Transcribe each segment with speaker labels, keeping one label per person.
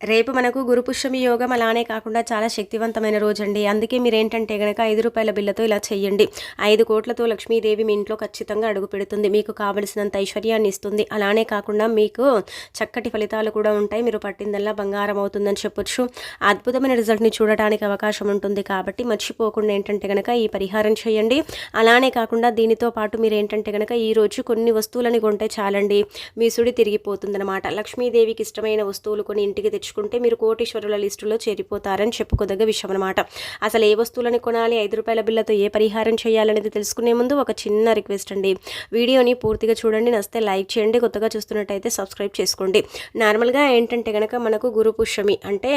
Speaker 1: రేపు మనకు గురుపుష్యమి యోగం అలానే కాకుండా చాలా శక్తివంతమైన రోజు అండి అందుకే మీరు ఏంటంటే గనక ఐదు రూపాయల బిల్లతో ఇలా చేయండి ఐదు కోట్లతో లక్ష్మీదేవి మీ ఇంట్లో ఖచ్చితంగా అడుగు పెడుతుంది. మీకు కావలసినంత ఐశ్వర్యాన్ని ఇస్తుంది. అలానే కాకుండా మీకు చక్కటి ఫలితాలు కూడా ఉంటాయి. మీరు పట్టిందల్లా బంగారం అవుతుందని చెప్పొచ్చు. అద్భుతమైన రిజల్ట్ని చూడటానికి అవకాశం ఉంటుంది కాబట్టి మర్చిపోకుండా ఏంటంటే గనక ఈ పరిహారం చేయండి అలానే కాకుండా దీనితో పాటు మీరు ఏంటంటే గనక ఈరోజు కొన్ని వస్తువులని కొంటే చాలండి. మీ సుడి తిరిగిపోతుందన్నమాట. లక్ష్మీదేవికి ఇష్టమైన వస్తువులు కొన్ని ఇంటికి తెచ్చుకుంటే మీరు కోటీశ్వరుల లిస్టులో చేరిపోతారని చెప్పుకోదగ్గ విషయం అనమాట అసలు ఏ వస్తువులని కొనాలి ఐదు రూపాయల బిల్లతో ఏ పరిహారం చేయాలనేది తెలుసుకునే ముందు ఒక చిన్న రిక్వెస్ట్ అండి. వీడియోని పూర్తిగా చూడండి నస్తే లైక్ చేయండి కొత్తగా చూస్తున్నట్టయితే సబ్స్క్రైబ్ చేసుకోండి. నార్మల్గా ఏంటంటే కనుక మనకు గురు పుష్యమి అంటే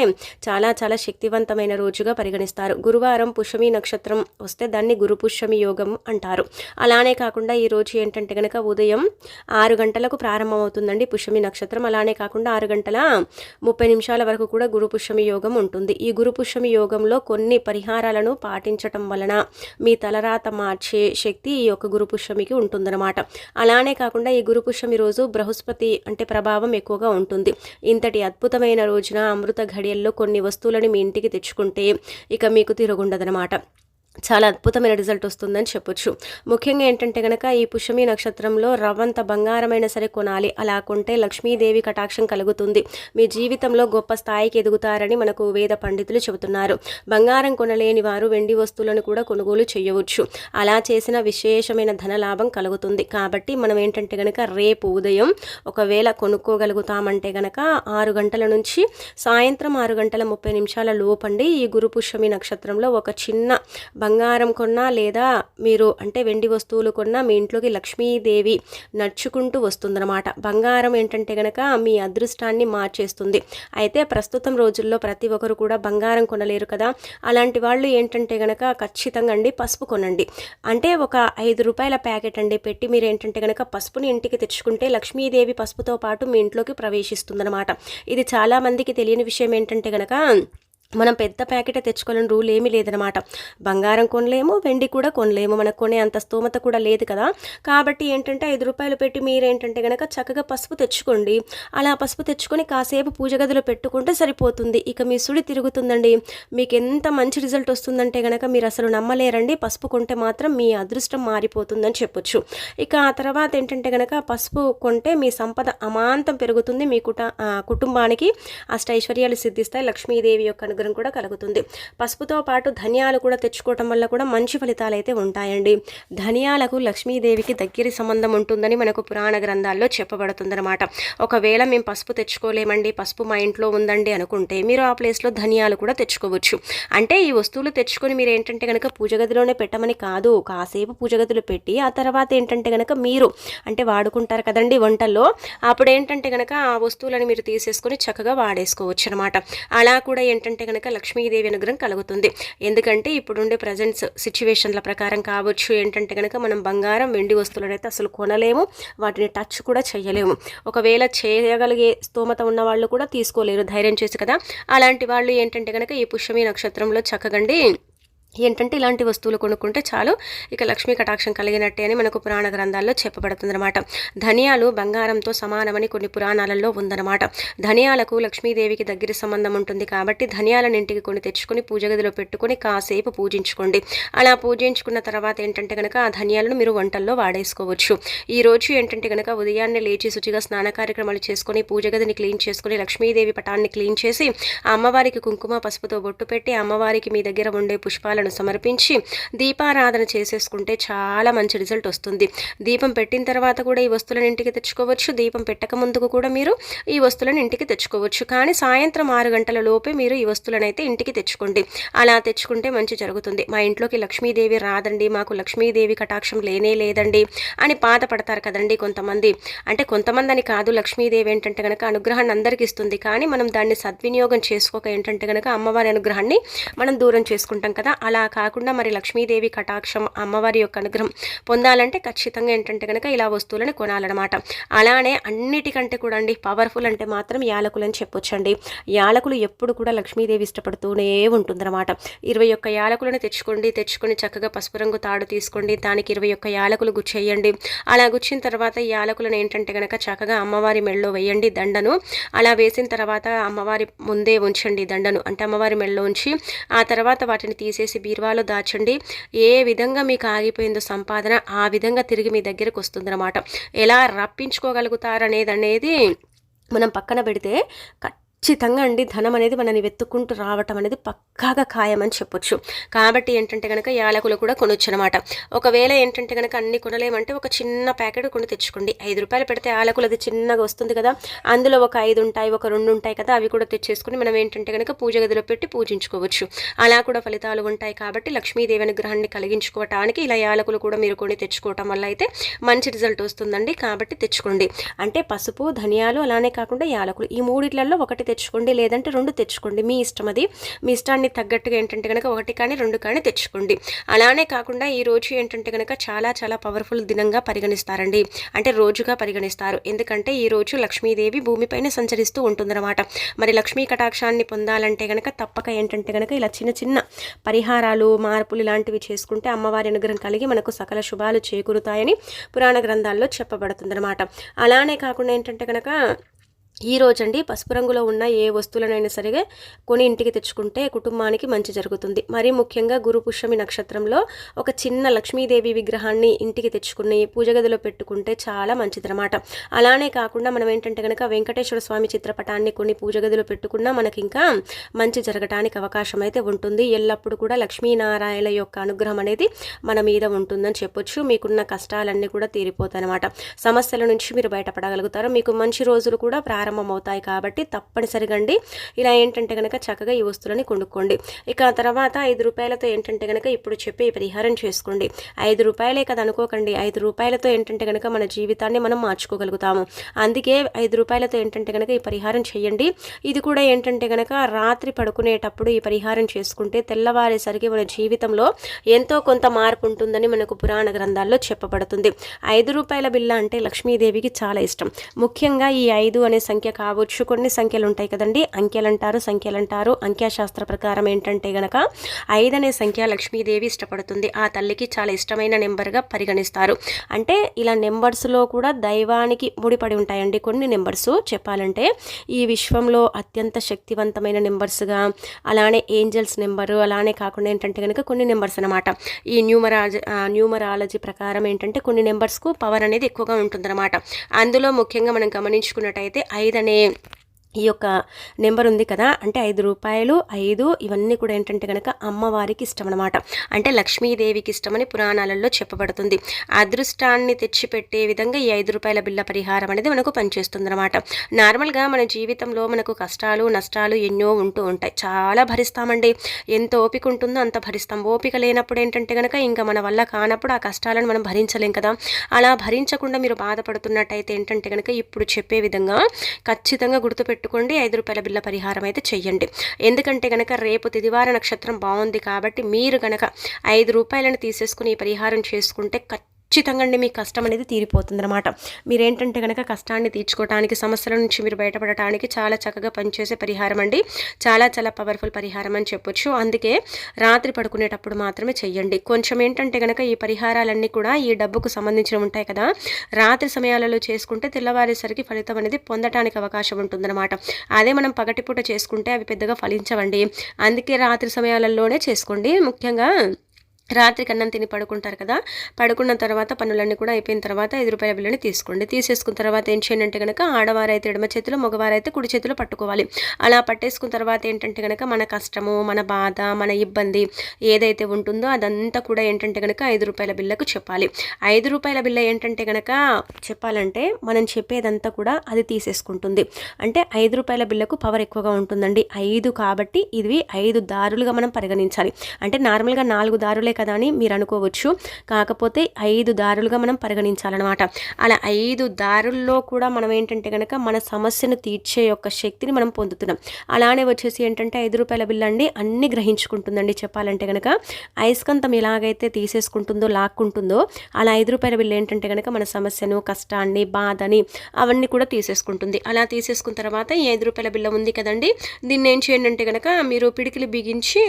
Speaker 1: చాలా చాలా శక్తివంతమైన రోజుగా పరిగణిస్తారు. గురువారం పుష్యమి నక్షత్రం వస్తే దాన్ని గురు పుష్యమి యోగం అంటారు. అలానే కాకుండా ఈ రోజు ఏంటంటే కనుక ఉదయం ఆరు గంటలకు ప్రారంభమవుతుందండి పుష్యమి నక్షత్రం. అలానే కాకుండా ఆరు గంటల ముప్పై నిమిషాలు వరకు కూడా గురుపుష్యమి యోగం ఉంటుంది. ఈ గురుపుష్యమి యోగంలో కొన్ని పరిహారాలను పాటించటం వలన మీ తలరాత మార్చే శక్తి ఈ యొక్క గురుపుష్యమికి ఉంటుందన్నమాట. అలానే కాకుండా ఈ గురుపుష్యమి రోజు బృహస్పతి అంటే ప్రభావం ఎక్కువగా ఉంటుంది. ఇంతటి అద్భుతమైన రోజున అమృత ఘడియల్లో కొన్ని వస్తువులను మీ ఇంటికి తెచ్చుకుంటే ఇక మీకు తిరుగుండదనమాట చాలా అద్భుతమైన రిజల్ట్ వస్తుందని చెప్పొచ్చు. ముఖ్యంగా ఏంటంటే కనుక ఈ పుష్యమి నక్షత్రంలో రవ్వంత బంగారమైన సరే కొనాలి. అలా కొంటే లక్ష్మీదేవి కటాక్షం కలుగుతుంది. మీ జీవితంలో గొప్ప స్థాయికి ఎదుగుతారని మనకు వేద పండితులు చెబుతున్నారు. బంగారం కొనలేని వారు వెండి వస్తువులను కూడా కొనుగోలు చేయవచ్చు. అలా చేసిన విశేషమైన ధన లాభం కలుగుతుంది. కాబట్టి మనం ఏంటంటే కనుక రేపు ఉదయం ఒకవేళ కొనుక్కోగలుగుతామంటే కనుక ఆరు గంటల నుంచి సాయంత్రం ఆరు గంటల ముప్పై నిమిషాల లోపండి. ఈ గురు పుష్యమి నక్షత్రంలో ఒక చిన్న బంగారం కొన్నా లేదా మీరు అంటే వెండి వస్తువులు కొన్నా మీ ఇంట్లోకి లక్ష్మీదేవి నడుచుకుంటూ వస్తుందన్నమాట. బంగారం ఏంటంటే గనక మీ అదృష్టాన్ని మార్చేస్తుంది. అయితే ప్రస్తుతం రోజుల్లో ప్రతి ఒక్కరు కూడా బంగారం కొనలేరు కదా. అలాంటి వాళ్ళు ఏంటంటే గనక ఖచ్చితంగా అండి పసుపు కొనండి. అంటే ఒక ఐదు రూపాయల ప్యాకెట్ అండి పెట్టి మీరు ఏంటంటే గనక పసుపుని ఇంటికి తెచ్చుకుంటే లక్ష్మీదేవి పసుపుతో పాటు మీ ఇంట్లోకి ప్రవేశిస్తుందన్నమాట. ఇది చాలామందికి తెలియని విషయం ఏంటంటే గనక మనం పెద్ద ప్యాకెట్ తెచ్చుకోవాలని రూల్ ఏమీ లేదనమాట బంగారం కొనలేము వెండి కూడా కొనలేము. మనకు కొనే అంత స్తోమత కూడా లేదు కదా. కాబట్టి ఏంటంటే ఐదు రూపాయలు పెట్టి మీరు ఏంటంటే కనుక చక్కగా పసుపు తెచ్చుకోండి. అలా పసుపు తెచ్చుకొని కాసేపు పూజ గదిలో పెట్టుకుంటే సరిపోతుంది. ఇక మీ సుడి తిరుగుతుందండి. మీకు ఎంత మంచి రిజల్ట్ వస్తుందంటే కనుక మీరు అసలు నమ్మలేరండి. పసుపు కొంటే మాత్రం మీ అదృష్టం మారిపోతుందని చెప్పొచ్చు. ఇక ఆ తర్వాత ఏంటంటే కనుక పసుపు కొంటే మీ సంపద అమాంతం పెరుగుతుంది. మీ కుట కుటుంబానికి అష్టైశ్వర్యాలు సిద్ధిస్తాయి. లక్ష్మీదేవి యొక్క అనుగ్రహం కూడా కలుగుతుంది. పసుపుతో పాటు ధనియాలు కూడా తెచ్చుకోవటం వల్ల కూడా మంచి ఫలితాలు అయితే ఉంటాయండి. ధనియాలకు లక్ష్మీదేవికి దగ్గరి సంబంధం ఉంటుందని మనకు పురాణ గ్రంథాల్లో చెప్పబడుతుందన్నమాట. ఒకవేళ మేము పసుపు తెచ్చుకోలేమండి పసుపు మా ఇంట్లో ఉందండి అనుకుంటే మీరు ఆ ప్లేస్లో ధనియాలు కూడా తెచ్చుకోవచ్చు. అంటే ఈ వస్తువులు తెచ్చుకొని మీరు ఏంటంటే కనుక పూజ గదిలోనే పెట్టమని కాదు కాసేపు పూజ గదిలో పెట్టి ఆ తర్వాత ఏంటంటే కనుక మీరు అంటే వాడుకుంటారు కదండి వంటల్లో అప్పుడు ఏంటంటే కనుక ఆ వస్తువులను మీరు తీసేసుకొని చక్కగా వాడేసుకోవచ్చు అనమాట అలా కూడా ఏంటంటే కనుక లక్ష్మీదేవి అనుగ్రహం కలుగుతుంది. ఎందుకంటే ఇప్పుడుండే ప్రజెంట్స్ సిచ్యువేషన్ల ప్రకారం కావచ్చు ఏంటంటే కనుక మనం బంగారం వెండి వస్తువులను అయితే అసలు కొనలేము. వాటిని టచ్ కూడా చేయలేము. ఒకవేళ చేయగలిగే స్తోమత ఉన్న వాళ్ళు కూడా తీసుకోలేరు ధైర్యం చేసి కదా. అలాంటి వాళ్ళు ఏంటంటే కనుక ఈ పుష్యమి నక్షత్రంలో చక్కగండి. ఏంటంటే ఇలాంటి వస్తువులు కొనుక్కుంటే చాలు ఇక లక్ష్మీ కటాక్షం కలిగినట్టే అని మనకు పురాణ గ్రంథాల్లో చెప్పబడుతుందన్నమాట. ధనియాలు బంగారంతో సమానమని కొన్ని పురాణాలలో ఉందన్నమాట. ధనియాలకు లక్ష్మీదేవికి దగ్గర సంబంధం ఉంటుంది కాబట్టి ధనియాలను ఇంటికి కొని తెచ్చుకొని పూజ గదిలో పెట్టుకొని కాసేపు పూజించుకోండి. అలా పూజించుకున్న తర్వాత ఏంటంటే కనుక ఆ ధనియాలను మీరు వంటల్లో వాడేసుకోవచ్చు. ఈ రోజు ఏంటంటే కనుక ఉదయాన్నే లేచి శుచిగా స్నాన కార్యక్రమాలు చేసుకొని పూజ గదిని క్లీన్ చేసుకొని లక్ష్మీదేవి పటాన్ని క్లీన్ చేసి అమ్మవారికి కుంకుమ పసుపుతో బొట్టు పెట్టి అమ్మవారికి మీ దగ్గర ఉండే పుష్పాలను దీపాలను సమర్పించి దీపారాధన చేసేసుకుంటే చాలా మంచి రిజల్ట్ వస్తుంది. దీపం పెట్టిన తర్వాత కూడా ఈ వస్తువులను ఇంటికి తెచ్చుకోవచ్చు. దీపం పెట్టక ముందుకు కూడా మీరు ఈ వస్తువులను ఇంటికి తెచ్చుకోవచ్చు. కానీ సాయంత్రం ఆరు గంటల లోపే మీరు ఈ వస్తువులను అయితే ఇంటికి తెచ్చుకోండి. అలా తెచ్చుకుంటే మంచి జరుగుతుంది. మా ఇంట్లోకి లక్ష్మీదేవి రాదండి మాకు లక్ష్మీదేవి కటాక్షం లేనే లేదండి అని పాత పడతారు కదండి కొంతమంది. అంటే కొంతమంది అని కాదు లక్ష్మీదేవి ఏంటంటే కనుక అనుగ్రహాన్ని అందరికి ఇస్తుంది. కానీ మనం దాన్ని సద్వినియోగం చేసుకోక ఏంటంటే కనుక అమ్మవారి అనుగ్రహాన్ని మనం దూరం చేసుకుంటాం కదా అలా అలా కాకుండా మరి లక్ష్మీదేవి కటాక్షం అమ్మవారి యొక్క అనుగ్రహం పొందాలంటే ఖచ్చితంగా ఏంటంటే కనుక ఇలా వస్తువులను కొనాలన్నమాట. అలానే అన్నిటికంటే కూడా అండి పవర్ఫుల్ అంటే మాత్రం యాలకులు అని చెప్పొచ్చండి. యాలకులు ఎప్పుడు కూడా లక్ష్మీదేవి ఇష్టపడుతూనే ఉంటుందన్నమాట. ఇరవై ఒక్క యాలకులను తెచ్చుకోండి తెచ్చుకొని చక్కగా పసుపు రంగు తాడు తీసుకోండి దానికి ఇరవై ఒక్క యాలకులు గుచ్చేయండి. అలా గుచ్చిన తర్వాత ఈ యాలకులను ఏంటంటే కనుక చక్కగా అమ్మవారి మెళ్ళలో వేయండి దండను. అలా వేసిన తర్వాత అమ్మవారి ముందే ఉంచండి దండను. అంటే అమ్మవారి మెళ్ళలో ఉంచి ఆ తర్వాత వాటిని తీసేసి బీరువాలో దాచండి. ఏ విధంగా మీకు ఆగిపోయిందో సంపాదన ఆ విధంగా తిరిగి మీ దగ్గరకు వస్తుందన్నమాట. ఎలా రప్పించుకోగలుగుతారనేది అనేది మనం పక్కన పెడితే ఖచ్చితంగా అండి ధనం అనేది మనని వెతుక్కుంటూ రావటం అనేది పక్కాగా ఖాయమని చెప్పొచ్చు. కాబట్టి ఏంటంటే కనుక యాలకులు కూడా కొనొచ్చు అనమాట ఒకవేళ ఏంటంటే కనుక అన్ని కొనలేమంటే ఒక చిన్న ప్యాకెట్ కొని తెచ్చుకోండి. ఐదు రూపాయలు పెడితే యాలకులు అది చిన్నగా వస్తుంది కదా అందులో ఒక ఐదు ఉంటాయి ఒక రెండు ఉంటాయి కదా అవి కూడా తెచ్చేసుకుని మనం ఏంటంటే కనుక పూజ గదిలో పెట్టి పూజించుకోవచ్చు. అలా కూడా ఫలితాలు ఉంటాయి కాబట్టి లక్ష్మీదేవి అనుగ్రహాన్ని కలిగించుకోవటానికి ఇలా యాలకులు కూడా మీరు కొని తెచ్చుకోవటం వల్ల అయితే మంచి రిజల్ట్ వస్తుందండి. కాబట్టి తెచ్చుకోండి. అంటే పసుపు ధనియాలు అలానే కాకుండా యాలకులు ఈ మూడిట్లలో ఒకటి తెచ్చుకోండి లేదంటే రెండు తెచ్చుకోండి. మీ ఇష్టం అది. మీ ఇష్టాన్ని తగ్గట్టుగా ఏంటంటే కనుక ఒకటి కానీ రెండు కానీ తెచ్చుకోండి. అలానే కాకుండా ఈ రోజు ఏంటంటే కనుక చాలా చాలా పవర్ఫుల్ దినంగా పరిగణిస్తారండి. అంటే రోజుగా పరిగణిస్తారు. ఎందుకంటే ఈ రోజు లక్ష్మీదేవి భూమిపైన సంచరిస్తూ ఉంటుందన్నమాట. మరి లక్ష్మీ కటాక్షాన్ని పొందాలంటే కనుక తప్పక ఏంటంటే కనుక ఇలా చిన్న చిన్న పరిహారాలు మార్పులు ఇలాంటివి చేసుకుంటే అమ్మవారి అనుగ్రహం కలిగి మనకు సకల శుభాలు చేకూరుతాయని పురాణ గ్రంథాల్లో చెప్పబడుతుందన్నమాట. అలానే కాకుండా ఏంటంటే కనుక ఈ రోజండి పసుపు రంగులో ఉన్న ఏ వస్తువులనైనా సరే కొని ఇంటికి తెచ్చుకుంటే కుటుంబానికి మంచి జరుగుతుంది. మరీ ముఖ్యంగా గురు పుష్యమి నక్షత్రంలో ఒక చిన్న లక్ష్మీదేవి విగ్రహాన్ని ఇంటికి తెచ్చుకుని పూజ గదిలో పెట్టుకుంటే చాలా మంచిదన్నమాట. అలానే కాకుండా మనం ఏంటంటే కనుక వెంకటేశ్వర స్వామి చిత్రపటాన్ని కొన్ని పూజ గదిలో పెట్టుకున్నా మనకి ఇంకా మంచి జరగటానికి అవకాశం అయితే ఉంటుంది. ఎల్లప్పుడూ కూడా లక్ష్మీనారాయణ యొక్క అనుగ్రహం అనేది మన మీద ఉంటుందని చెప్పొచ్చు. మీకున్న కష్టాలన్నీ కూడా తీరిపోతాయి అనమాట సమస్యల నుంచి మీరు బయటపడగలుగుతారు. మీకు మంచి రోజులు కూడా ప్రారంభమవుతాయి కాబట్టి తప్పనిసరిగా అండి. ఇలా ఏంటంటే కనుక చక్కగా ఈ వస్తువులని కొనుక్కోండి. ఇక తర్వాత ఐదు రూపాయలతో ఏంటంటే కనుక ఇప్పుడు చెప్పి పరిహారం చేసుకోండి. ఐదు రూపాయలే కదా అనుకోకండి. ఐదు రూపాయలతో ఏంటంటే కనుక మన జీవితాన్ని మనం మార్చుకోగలుగుతాము. అందుకే ఐదు రూపాయలతో ఏంటంటే కనుక ఈ పరిహారం చేయండి. ఇది కూడా ఏంటంటే కనుక రాత్రి పడుకునేటప్పుడు ఈ పరిహారం చేసుకుంటే తెల్లవారేసరికి మన జీవితంలో ఎంతో కొంత మార్పు ఉంటుందని మనకు పురాణ గ్రంథాల్లో చెప్పబడుతుంది. ఐదు రూపాయల బిల్ల అంటే లక్ష్మీదేవికి చాలా ఇష్టం. ముఖ్యంగా ఈ ఐదు అనే సంఖ్య కావచ్చు. కొన్ని సంఖ్యలు ఉంటాయి కదండి. అంకెలు అంటారు సంఖ్యలు అంటారు అంఖ్యాశాస్త్ర ప్రకారం ఏంటంటే గనక ఐదు అనే సంఖ్య లక్ష్మీదేవి ఇష్టపడుతుంది. ఆ తల్లికి చాలా ఇష్టమైన నెంబర్గా పరిగణిస్తారు. అంటే ఇలా నెంబర్స్లో కూడా దైవానికి ముడిపడి ఉంటాయండి కొన్ని నెంబర్స్. చెప్పాలంటే ఈ విశ్వంలో అత్యంత శక్తివంతమైన నెంబర్స్గా అలానే ఏంజల్స్ నెంబరు అలానే కాకుండా ఏంటంటే కనుక కొన్ని నెంబర్స్ అనమాట ఈ న్యూమరాజ న్యూమరాలజీ ప్రకారం ఏంటంటే కొన్ని నెంబర్స్కు పవర్ అనేది ఎక్కువగా ఉంటుందన్నమాట. అందులో ముఖ్యంగా మనం గమనించుకున్నట్టయితే ಐದನೇ ఈ యొక్క నెంబర్ ఉంది కదా అంటే ఐదు రూపాయలు ఐదు ఇవన్నీ కూడా ఏంటంటే కనుక అమ్మవారికి ఇష్టం అనమాట అంటే లక్ష్మీదేవికి ఇష్టమని పురాణాలలో చెప్పబడుతుంది. అదృష్టాన్ని తెచ్చిపెట్టే విధంగా ఈ ఐదు రూపాయల బిల్ల పరిహారం అనేది మనకు పనిచేస్తుంది అనమాట నార్మల్గా మన జీవితంలో మనకు కష్టాలు నష్టాలు ఎన్నో ఉంటూ ఉంటాయి. చాలా భరిస్తామండి. ఎంత ఓపిక ఉంటుందో అంత భరిస్తాం. ఓపిక లేనప్పుడు ఏంటంటే కనుక ఇంకా మన వల్ల కానప్పుడు ఆ కష్టాలను మనం భరించలేం కదా. అలా భరించకుండా మీరు బాధపడుతున్నట్టయితే ఏంటంటే కనుక ఇప్పుడు చెప్పే విధంగా ఖచ్చితంగా గుర్తుపెట్టు పెట్టుకోండి ఐదు రూపాయల బిల్ల పరిహారం అయితే చెయ్యండి. ఎందుకంటే కనుక రేపు తిదివార నక్షత్రం బాగుంది కాబట్టి మీరు కనుక ఐదు రూపాయలను తీసేసుకుని ఈ పరిహారం చేసుకుంటే ఖచ్చితంగా అండి మీ కష్టం అనేది తీరిపోతుంది అనమాట మీరేంటంటే కనుక కష్టాన్ని తీర్చుకోవడానికి సమస్యల నుంచి మీరు బయటపడటానికి చాలా చక్కగా పనిచేసే పరిహారం అండి. చాలా చాలా పవర్ఫుల్ పరిహారం అని చెప్పొచ్చు. అందుకే రాత్రి పడుకునేటప్పుడు మాత్రమే చెయ్యండి. కొంచెం ఏంటంటే కనుక ఈ పరిహారాలన్నీ కూడా ఈ డబ్బుకు సంబంధించిన ఉంటాయి కదా రాత్రి సమయాలలో చేసుకుంటే తెల్లవారేసరికి ఫలితం అనేది పొందటానికి అవకాశం ఉంటుందన్నమాట. అదే మనం పగటిపూట చేసుకుంటే అవి పెద్దగా ఫలించవండి. అందుకే రాత్రి సమయాలలోనే చేసుకోండి. ముఖ్యంగా రాత్రికి అన్నం తిని పడుకుంటారు కదా పడుకున్న తర్వాత పనులన్నీ కూడా అయిపోయిన తర్వాత ఐదు రూపాయల బిల్లుని తీసుకోండి. తీసేసుకున్న తర్వాత ఏం చేయండి అంటే కనుక ఆడవారైతే ఎడమ చేతిలో మగవారైతే కుడి చేతిలో పట్టుకోవాలి. అలా పట్టేసుకున్న తర్వాత ఏంటంటే కనుక మన కష్టము మన బాధ మన ఇబ్బంది ఏదైతే ఉంటుందో అదంతా కూడా ఏంటంటే కనుక ఐదు రూపాయల బిల్లకు చెప్పాలి. ఐదు రూపాయల బిల్ల ఏంటంటే కనుక చెప్పాలంటే మనం చెప్పేదంతా కూడా అది తీసేసుకుంటుంది. అంటే ఐదు రూపాయల బిల్లకు పవర్ ఎక్కువగా ఉంటుందండి. ఐదు కాబట్టి ఇది ఐదు దారులుగా మనం పరిగణించాలి. అంటే నార్మల్గా నాలుగు దారులే కదా అని మీరు అనుకోవచ్చు. కాకపోతే ఐదు దారులుగా మనం పరిగణించాలన్నమాట. అలా ఐదు దారుల్లో కూడా మనం ఏంటంటే కనుక మన సమస్యను తీర్చే యొక్క శక్తిని మనం పొందుతున్నాం. అలానే వచ్చేసి ఏంటంటే ఐదు రూపాయల బిల్లు అండి అన్ని గ్రహించుకుంటుందండి చెప్పాలంటే కనుక అయస్కంతం ఎలాగైతే తీసేసుకుంటుందో లాక్కుంటుందో అలా ఐదు రూపాయల బిల్లు ఏంటంటే కనుక మన సమస్యను కష్టాన్ని బాధని అవన్నీ కూడా తీసేసుకుంటుంది. అలా తీసేసుకున్న తర్వాత ఈ ఐదు రూపాయల బిల్ల ఉంది కదండి. దీన్ని ఏం చేయండి అంటే కనుక మీరు పిడికిలు బిగించి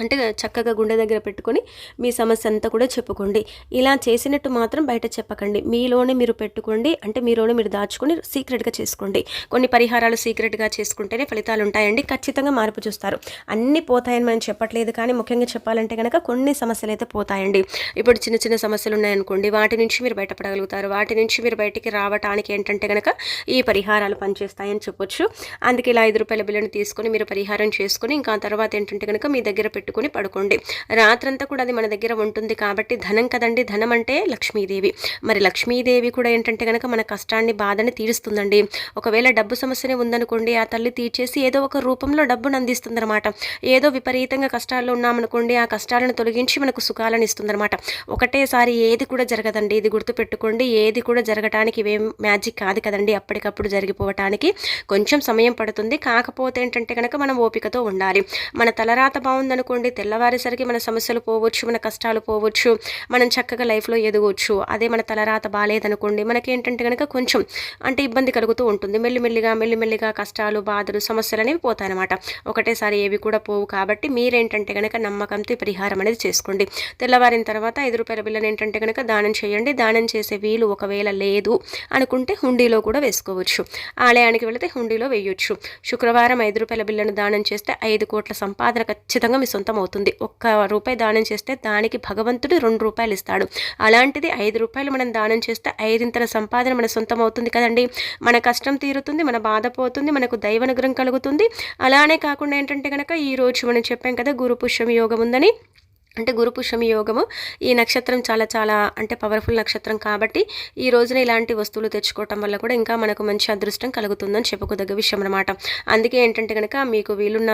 Speaker 1: అంటే చక్కగా గుండె దగ్గర పెట్టుకొని మీ సమస్య అంతా కూడా చెప్పుకోండి. ఇలా చేసినట్టు మాత్రం బయట చెప్పకండి. మీలోనే మీరు పెట్టుకోండి. అంటే మీలోనే మీరు దాచుకొని సీక్రెట్గా చేసుకోండి. కొన్ని పరిహారాలు సీక్రెట్గా చేసుకుంటేనే ఫలితాలు ఉంటాయండి. ఖచ్చితంగా మార్పు చూస్తారు. అన్నీ పోతాయని మనం చెప్పట్లేదు కానీ ముఖ్యంగా చెప్పాలంటే కనుక కొన్ని సమస్యలు అయితే పోతాయండి. ఇప్పుడు చిన్న చిన్న సమస్యలు ఉన్నాయనుకోండి. వాటి నుంచి మీరు బయటపడగలుగుతారు. వాటి నుంచి మీరు బయటికి రావడానికి ఏంటంటే కనుక ఈ పరిహారాలు పనిచేస్తాయని చెప్పొచ్చు. అందుకే ఇలా ఐదు రూపాయల బిల్లుని తీసుకొని మీరు పరిహారం చేసుకొని ఇంకా తర్వాత ఏంటంటే కనుక మీ దగ్గర పెట్టుకుని పడుకోండి. రాత్రంతా కూడా అది మన దగ్గర ఉంటుంది కాబట్టి ధనం కదండి. ధనం అంటే లక్ష్మీదేవి. మరి లక్ష్మీదేవి కూడా ఏంటంటే కనుక మన కష్టాన్ని బాధని తీరుస్తుందండి. ఒకవేళ డబ్బు సమస్యనే ఉందనుకోండి ఆ తల్లి తీర్చేసి ఏదో ఒక రూపంలో డబ్బును అందిస్తుందన్నమాట. ఏదో విపరీతంగా కష్టాల్లో ఉన్నామనుకోండి ఆ కష్టాలను తొలగించి మనకు సుఖాలను ఇస్తుందన్నమాట. ఒకటేసారి ఏది కూడా జరగదండి. ఇది గుర్తుపెట్టుకోండి. ఏది కూడా జరగటానికి ఇవేం మ్యాజిక్ కాదు కదండి. అప్పటికప్పుడు జరిగిపోవటానికి కొంచెం సమయం పడుతుంది. కాకపోతే ఏంటంటే కనుక మనం ఓపికతో ఉండాలి. మన తలరాత బాగుందనుకోండి అనుకోండి తెల్లవారేసరికి మన సమస్యలు పోవచ్చు మన కష్టాలు పోవచ్చు మనం చక్కగా లైఫ్లో ఎదగవచ్చు అదే మన తలరాత బాగాలేదనుకోండి మనకి ఏంటంటే కనుక కొంచెం అంటే ఇబ్బంది కలుగుతూ ఉంటుంది. మెల్లిమెల్లిగా మెల్లిమెల్లిగా కష్టాలు బాధలు సమస్యలు అనేవి పోతాయన్నమాట. ఒకటేసారి ఏవి కూడా పోవు కాబట్టి మీరేంటంటే కనుక నమ్మకంతో పరిహారం అనేది చేసుకోండి. తెల్లవారిన తర్వాత ఐదు రూపాయల బిల్లని ఏంటంటే కనుక దానం చేయండి. దానం చేసే వీలు ఒకవేళ లేదు అనుకుంటే హుండీలో కూడా వేసుకోవచ్చు. ఆలయానికి వెళితే హుండీలో వేయొచ్చు. శుక్రవారం ఐదు రూపాయల బిల్లను దానం చేస్తే ఐదు కోట్ల సంపాదన ఖచ్చితంగా మీ సొంత సొంతం అవుతుంది. ఒక్క రూపాయి దానం చేస్తే దానికి భగవంతుడు రెండు రూపాయలు ఇస్తాడు. అలాంటిది ఐదు రూపాయలు మనం దానం చేస్తే ఐదింతల సంపాదన మన సొంతం అవుతుంది కదండి. మన కష్టం తీరుతుంది మన బాధ పోతుంది మనకు దైవనుగ్రహం కలుగుతుంది. అలానే కాకుండా ఏంటంటే కనుక ఈరోజు మనం చెప్పాం కదా గురు పుష్యం యోగం ఉందని. అంటే గురుపుష్యమి యోగము. ఈ నక్షత్రం చాలా చాలా అంటే పవర్ఫుల్ నక్షత్రం కాబట్టి ఈ రోజున ఇలాంటి వస్తువులు తెచ్చుకోవటం వల్ల కూడా ఇంకా మనకు మంచి అదృష్టం కలుగుతుందని చెప్పుకోదగ్గ విషయం అనమాట అందుకే ఏంటంటే కనుక మీకు వీలున్న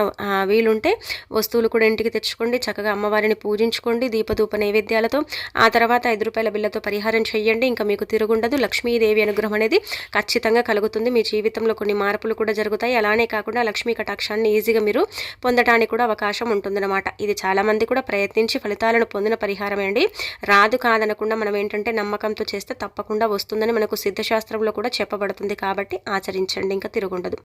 Speaker 1: వీలుంటే వస్తువులు కూడా ఇంటికి తెచ్చుకోండి. చక్కగా అమ్మవారిని పూజించుకోండి. దీపధూప నైవేద్యాలతో ఆ తర్వాత ఐదు రూపాయల బిల్లతో పరిహారం చేయండి. ఇంకా మీకు తిరుగుండదు. లక్ష్మీదేవి అనుగ్రహం అనేది ఖచ్చితంగా కలుగుతుంది. మీ జీవితంలో కొన్ని మార్పులు కూడా జరుగుతాయి. అలానే కాకుండా లక్ష్మీ కటాక్షాన్ని ఈజీగా మీరు పొందడానికి కూడా అవకాశం ఉంటుందన్నమాట. ఇది చాలామంది కూడా ప్రయత్నించి మంచి ఫలితాలను పొందిన పరిహారమే అండి. రాదు కాదనకుండా మనం ఏంటంటే నమ్మకంతో చేస్తే తప్పకుండా వస్తుందని మనకు సిద్ధశాస్త్రంలో కూడా చెప్పబడుతుంది కాబట్టి ఆచరించండి. ఇంకా తిరుగుండదు.